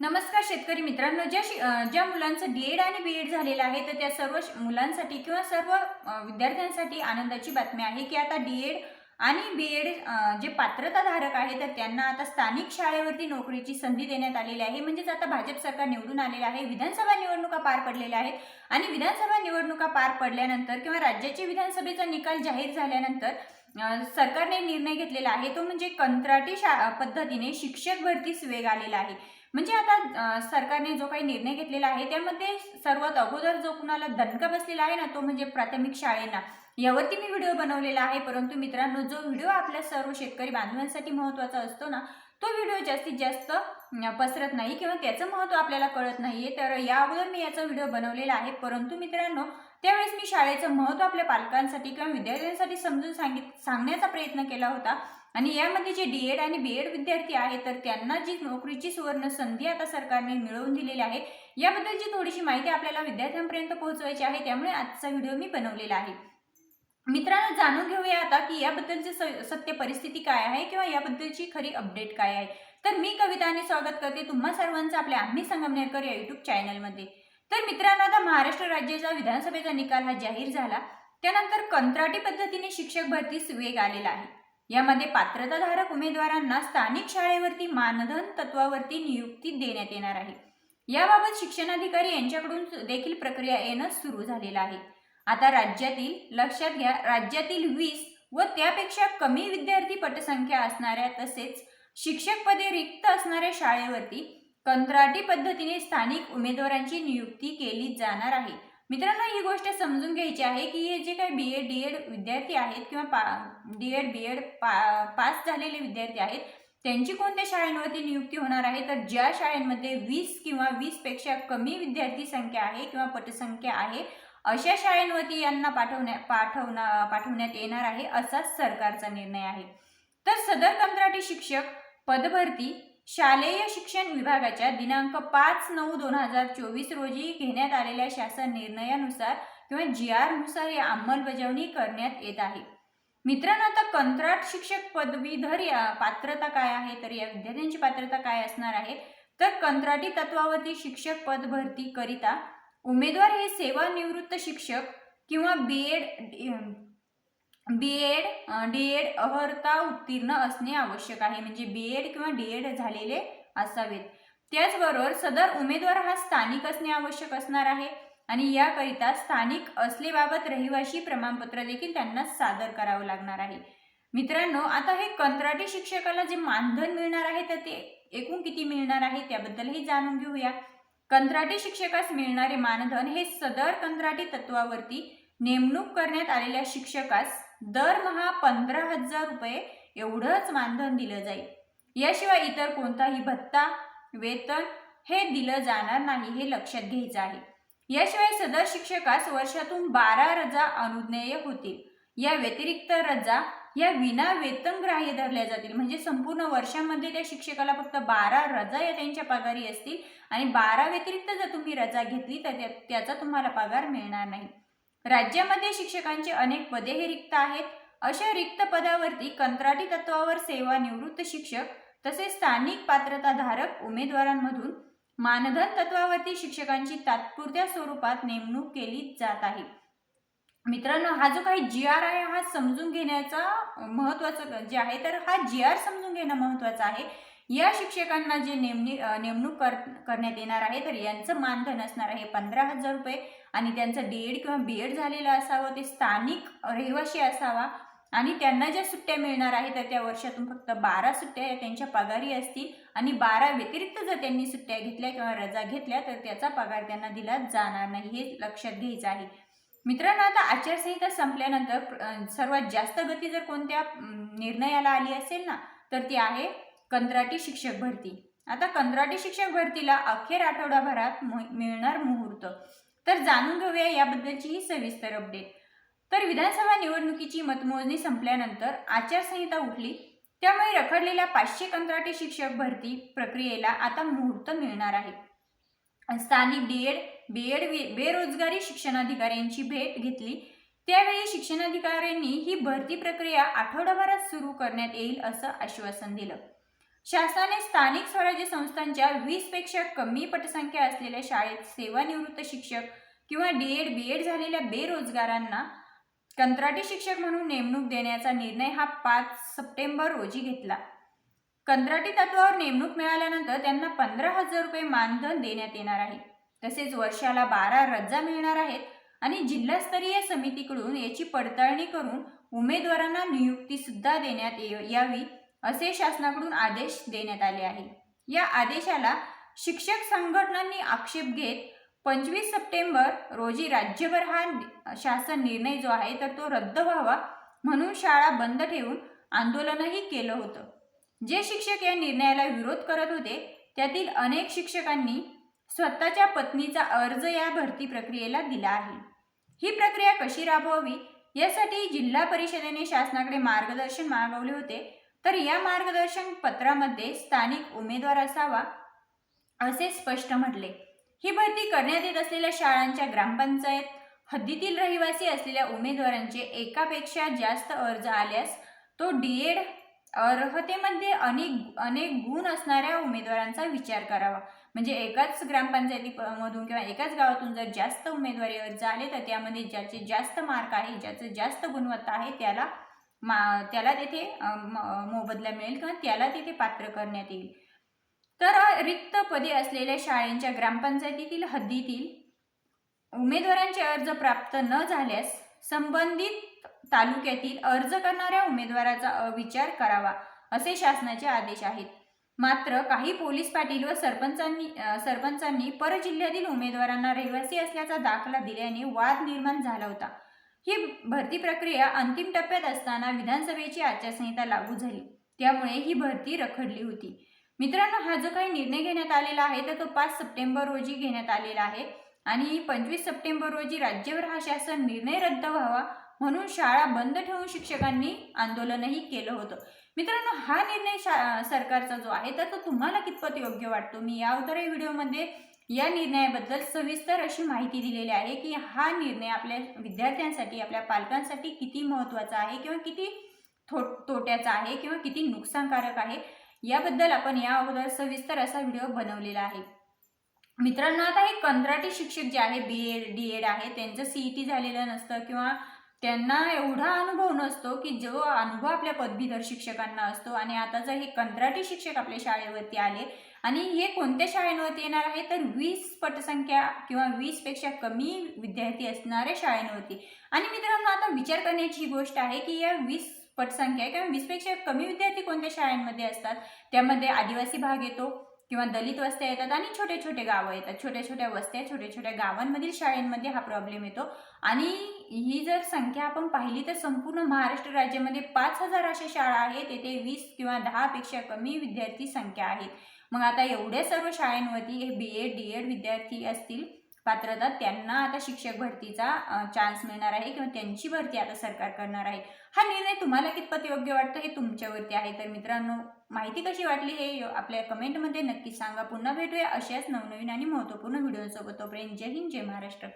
नमस्कार शेतकरी मित्रांनो ज्या ज्या मुलांचं डी एड आणि बी एड झालेलं आहे तर त्या सर्व श- मुलांसाठी किंवा सर्व विद्यार्थ्यांसाठी आनंदाची बातमी आहे की आता डी एड आणि बी एड जे पात्रताधारक आहे तर त्यांना आता स्थानिक शाळेवरती नोकरीची संधी देण्यात आलेली आहे. म्हणजेच आता भाजप सरकार निवडून आलेलं आहे विधानसभा निवडणुका पार पडलेल्या आहेत आणि विधानसभा निवडणुका पार पडल्यानंतर किंवा राज्याचे विधानसभेचा निकाल जाहीर झाल्यानंतर सरकारने निर्णय घेतलेला आहे. तो म्हणजे कंत्राटी शा पद्धतीने शिक्षक भरतीस वेग आलेला आहे. म्हणजे आता सरकारने जो काही निर्णय घेतलेला आहे त्यामध्ये सर्वात अगोदर जो कुणाला दणका बसलेला आहे ना तो म्हणजे प्राथमिक शाळेना यावरती मी व्हिडिओ बनवलेला आहे परंतु मित्रांनो जो व्हिडिओ आपल्या सर्व शेतकरी बांधवांसाठी महत्त्वाचा असतो ना तो व्हिडिओ जास्तीत जास्त पसरत नाही किंवा त्याचं महत्त्व आपल्याला कळत नाहीये. तर या अगोदर मी याचा व्हिडिओ बनवलेला आहे परंतु मित्रांनो त्यावेळेस मी शाळेचं महत्त्व आपल्या पालकांसाठी किंवा विद्यार्थ्यांसाठी समजून सांगित सांगण्याचा प्रयत्न केला होता. आणि यामध्ये जे डी एड आणि बी एड विद्यार्थी आहेत तर त्यांना जी नोकरीची सुवर्ण संधी आता सरकारने मिळवून दिलेली आहे याबद्दलची थोडीशी माहिती आपल्याला विद्यार्थ्यांपर्यंत पोहोचवायची आहे त्यामुळे आजचा व्हिडिओ मी बनवलेला आहे. मित्रांनो जाणून घेऊया आता की याबद्दलची स- सत्य परिस्थिती काय आहे किंवा याबद्दलची खरी अपडेट काय आहे. तर मी कविताने स्वागत करते तुम्हा सर्वांचं आपल्या आम्ही संगमनेरकर या युट्यूब चॅनलमध्ये. तर मित्रांनो आता महाराष्ट्र राज्याचा विधानसभेचा निकाल हा जाहीर झाला. त्यानंतर कंत्राटी पद्धतीने शिक्षक भरतीस वेग आलेला आहे. यामध्ये पात्रताधारक उमेदवारांना स्थानिक शाळेवरती मानधन तत्वावरती नियुक्ती देण्यात येणार आहे. याबाबत शिक्षणाधिकारी यांच्याकडून देखील प्रक्रिया येणं सुरू झालेलं आहे. आता राज्यातील लक्षात घ्या राज्यातील वीस व त्यापेक्षा कमी विद्यार्थी पटसंख्या असणाऱ्या तसेच शिक्षक पदे रिक्त असणाऱ्या शाळेवरती कंत्राटी पद्धतीने स्थानिक उमेदवारांची नियुक्ती केली जाणार आहे. मित्रांनो ही गोष्ट समजून घ्यायची आहे की हे जे काही बी एड डी एड विद्यार्थी आहेत किंवा पा डी एड बी एड पा पास झालेले विद्यार्थी आहेत त्यांची कोणत्या शाळांवरती नियुक्ती होणार आहे? तर ज्या शाळांमध्ये वीस किंवा वीसपेक्षा कमी विद्यार्थी संख्या आहे किंवा पटसंख्या आहे अशा शाळांवरती यांना पाठवण्या पाठवणा पाठवण्यात येणार आहे असा सरकारचा निर्णय आहे. तर सदर कंत्राटी शिक्षक पदभरती शालेय शिक्षण विभागाच्या दिनांक पाच नऊ दोन हजार चोवीस रोजी घेण्यात आलेल्या शासन निर्णयानुसार किंवा जी आरनुसार या अंमलबजावणी करण्यात येत आहे. मित्रांनो आता कंत्राट शिक्षक पदवीधर या पात्रता काय आहे? तर या विद्यार्थ्यांची पात्रता काय असणार आहे? तर कंत्राटी तत्वावरती शिक्षक पद भरती करिता उमेदवार हे सेवानिवृत्त शिक्षक किंवा B Ed B Ed D Ed अहर्ता उत्तीर्ण असणे आवश्यक आहे. म्हणजे बी एड किंवा डी एड झालेले असावेत. त्याचबरोबर सदर उमेदवार हा स्थानिक असणे आवश्यक असणार आहे. आणि याकरिता स्थानिक असलेबाबत रहिवाशी प्रमाणपत्र देखील त्यांना सादर करावं लागणार आहे. मित्रांनो आता हे कंत्राटी शिक्षकाला जे मानधन मिळणार आहे तर ते एकूण किती मिळणार आहे त्याबद्दलही जाणून घेऊया. कंत्राटी शिक्षकास मिळणारे मानधन हे सदर कंत्राटी तत्वावरती नेमणूक करण्यात आलेल्या शिक्षकास दरमहा पंधरा हजार रुपये एवढंच मानधन दिलं जाईल. याशिवाय इतर कोणताही भत्ता वेतन हे दिलं जाणार नाही हे लक्षात घ्यायचं आहे. याशिवाय सदर शिक्षकास वर्षातून बारा रजा अनुज्ञेय होतील. या व्यतिरिक्त रजा या विना वेतनग्राह्य धरल्या जातील. म्हणजे संपूर्ण वर्षामध्ये त्या शिक्षकाला फक्त बारा रजा या त्यांच्या पगारी असतील आणि बारा व्यतिरिक्त जर तुम्ही रजा घेतली तर त्या- त्याचा तुम्हाला पगार मिळणार नाही. राज्यामध्ये शिक्षकांची अनेक पदे हे रिक्त आहेत. अशा रिक्त पदावरती कंत्राटी तत्वावर सेवानिवृत्त शिक्षक तसेच स्थानिक पात्रताधारक उमेदवारांमधून मानधन तत्वावरती शिक्षकांची तात्पुरत्या स्वरूपात नेमणूक केली जात आहे. मित्रांनो हा जो काही जी आर आहे हा समजून घेण्याचा महत्वाचं जे आहे तर हा जी आर समजून घेणं महत्वाचं आहे. या शिक्षकांना जे नेमणी नेमणूक कर करण्यात येणार आहे तर यांचं मानधन असणार आहे पंधरा हजार रुपये. आणि त्यांचं डी एड किंवा बी एड झालेलं असावं ते स्थानिक रहिवाशी असावा. आणि त्यांना ज्या सुट्ट्या मिळणार आहे तर त्या वर्षातून फक्त बारा सुट्ट्या या त्यांच्या पगारी असतील. आणि बारा व्यतिरिक्त जर त्यांनी सुट्ट्या घेतल्या किंवा रजा घेतल्या तर त्याचा पगार त्यांना दिला जाणार नाही हे लक्षात घ्यायचं आहे. मित्रांनो आता आचारसंहिता संपल्यानंतर सर्वात जास्त गती जर कोणत्या निर्णयाला आली असेल ना तर ती आहे कंत्राटी शिक्षक भरती. आता कंत्राटी शिक्षक भरतीला अखेर आठवडाभरात मु- मिळणार मुहूर्त. तर जाणून घेऊया याबद्दलची ही सविस्तर अपडेट तर विधानसभा निवडणुकीची मतमोजणी संपल्यानंतर आचारसंहिता उठली. त्यामुळे रखडलेल्या पाचशे कंत्राटी शिक्षक भरती प्रक्रियेला आता मुहूर्त मिळणार आहे. स्थानिक डीएड एड बी एड बेरोजगारी शिक्षणाधिकाऱ्यांची भेट घेतली. त्यावेळी शिक्षणाधिकाऱ्यांनी ही भरती प्रक्रिया आठवडाभरात सुरू करण्यात येईल असं आश्वासन दिलं. शासनाने स्थानिक स्वराज्य संस्थांच्या वीसपेक्षा कमी पटसंख्या असलेल्या शाळेत सेवानिवृत्त शिक्षक किंवा डी एड बी एड झालेल्या बेरोजगारांना कंत्राटी शिक्षक म्हणून नेमणूक देण्याचा निर्णय हा पाच सप्टेंबर रोजी घेतला. कंत्राटी तत्वावर नेमणूक मिळाल्यानंतर त्यांना पंधरा हजार रुपये मानधन देण्यात येणार आहे. तसेच वर्षाला बारा रजा मिळणार आहेत आणि जिल्हास्तरीय समितीकडून याची पडताळणी करून उमेदवारांना नियुक्ती सुद्धा देण्यात ये- यावी. असे शासनाकडून आदेश देण्यात आले आहे. या आदेशाला शिक्षक संघटनांनी आक्षेप घेत पंचवीस सप्टेंबर रोजी राज्यभर हा शासन निर्णय जो आहे तर तो रद्द व्हावा म्हणून शाळा बंद ठेवून आंदोलनही केलं होतं. जे शिक्षक या निर्णयाला विरोध करत होते त्यातील अनेक शिक्षकांनी स्वतःच्या पत्नीचा अर्ज या भरती प्रक्रियेला दिला आहे. ही प्रक्रिया कशी राबवावी यासाठी जिल्हा परिषदेने शासनाकडे मार्गदर्शन मागवले होते. तर या मार्गदर्शन पत्रामध्ये स्थानिक उमेदवार असावा असे स्पष्ट म्हटले. ही भरती करण्यात येत असलेल्या शाळांच्या ग्रामपंचायत हद्दीतील रहिवासी असलेल्या उमेदवारांचे एकापेक्षा जास्त अर्ज आल्यास तो डी एड अर्हतेमध्ये अनेक अनेक गुण असणाऱ्या उमेदवारांचा विचार करावा. म्हणजे एकाच ग्रामपंचायतीमधून किंवा एकाच गावातून जर जास्त उमेदवारी अर्ज आले तर त्यामध्ये ज्याचे जास्त मार्क आहे ज्याचं जास्त गुणवत्ता आहे त्याला मा त्याला तिथे म- मोबदला मिळेल किंवा त्याला तिथे पात्र करण्यात येईल. तर रिक्त पदे असलेल्या शाळेंच्या ग्रामपंचायतीतील हद्दीतील उमेदवारांचे अर्ज प्राप्त न झाल्यास संबंधित तालुक्यातील अर्ज करणाऱ्या उमेदवाराचा विचार करावा असे शासनाचे आदेश आहेत. मात्र काही पोलीस पाटील व सरपंचांनी सरपंचांनी परजिल्ह्यातील उमेदवारांना रहिवासी असल्याचा दाखला दिल्याने वाद निर्माण झाला होता. ही भरती प्रक्रिया अंतिम टप्प्यात असताना विधानसभेची आचारसंहिता लागू झाली. त्यामुळे ही भरती रखडली होती. मित्रांनो हा जो काही निर्णय घेण्यात आलेला आहे तर तो पाच सप्टेंबर रोजी घेण्यात आलेला आहे. आणि पंचवीस सप्टेंबर रोजी राज्यभर हा शासन निर्णय रद्द व्हावा म्हणून शाळा बंद ठेवून शिक्षकांनी आंदोलनही केलं होतं. मित्रांनो हा निर्णय शा सरकारचा जो आहे तर तो तुम्हाला कितपत योग्य वाटतो? मी या उतर व्हिडिओमध्ये या निर्णयाबद्दल सविस्तर अशी माहिती दिलेली आहे की हा निर्णय आपल्या विद्यार्थ्यांसाठी आपल्या पालकांसाठी किती महत्त्वाचा आहे किंवा किती थो तोट्याचा आहे किंवा किती नुकसानकारक आहे याबद्दल आपण या अगोदर सविस्तर असा व्हिडिओ बनवलेला आहे. मित्रांनो आता हे कंत्राटी शिक्षक जे आहे बी एड डी एड आहे त्यांचं सी ई टी झालेलं नसतं किंवा त्यांना एवढा अनुभव नसतो की जो अनुभव आपल्या पदवीधर शिक्षकांना असतो. आणि आता जर हे कंत्राटी शिक्षक आपल्या शाळेवरती आले आणि हे कोणत्या शाळेंवरती येणार आहे? तर वीस पटसंख्या किंवा वीसपेक्षा कमी विद्यार्थी असणाऱ्या शाळेंवरती. आणि मित्रांनो आता विचार करण्याची ही गोष्ट आहे की या वीस पटसंख्या किंवा वीसपेक्षा कमी विद्यार्थी कोणत्या शाळांमध्ये असतात? त्यामध्ये आदिवासी भाग येतो किंवा दलित वस्त्या येतात आणि छोटे छोटे गावं येतात. छोट्या छोट्या वस्त्या छोट्या छोट्या गावांमधील शाळेंमध्ये हा प्रॉब्लेम येतो. आणि ही जर संख्या आपण पाहिली तर संपूर्ण महाराष्ट्र राज्यामध्ये पाच हजार अशा शाळा आहेत येथे वीस किंवा दहापेक्षा कमी विद्यार्थी संख्या आहेत. मग आता एवढ्या सर्व शाळेंवरती हे बी एड डी एड विद्यार्थी असतील पात्रता त्यांना आता शिक्षक भरतीचा चान्स मिळणार आहे किंवा त्यांची भरती आता सरकार करणार आहे. हा निर्णय तुम्हाला कितपत योग्य वाटतं हे तुमच्यावरती आहे. तर मित्रांनो माहिती कशी वाटली हे आपल्या कमेंटमध्ये नक्की सांगा. पुन्हा भेटूया अशाच नवनवीन आणि महत्त्वपूर्ण व्हिडिओसोबत तोपर्यंत जय हिंद जय महाराष्ट्र.